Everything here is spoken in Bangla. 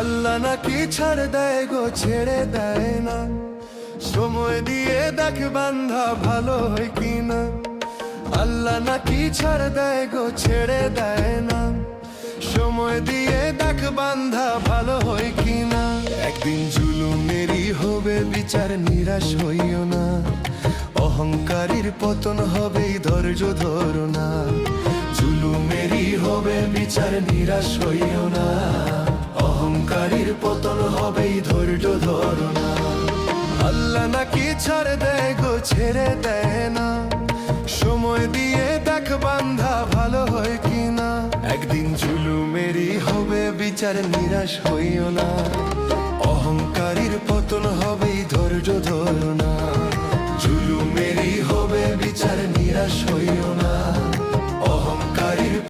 নাকি ছাড় দেয় গো, ছেড়ে দেয় না। সময় দিয়ে দেখ বান্ধা ভালো হয় কিনা আল্লাহ নাকি ছাড় দেয় গো, ছেড়ে দেয় না। সময় দিয়ে দেখ বান্ধা ভালো হয় কিনা একদিন জুলুমেরই হবে, বিচার নিরাশ হইও না। অহংকারীর পতন হবে ধৈর্য ধরো না জুলুমেরই হবে, বিচার নিরাশ হইও না। পতন হবেই ধৈর্য ধরো না আল্লাহ নাকি ছাড় দেয় গো, ছেড়ে দেয় না। সময় দিয়ে দেখ বান্ধা ভালো হয় হবে, বিচার নিরাশ হইও না। অহংকারীর পতন হবেই ধৈর্য ধরো না জুলুমেরই হবে, বিচার নিরাশ হইও না।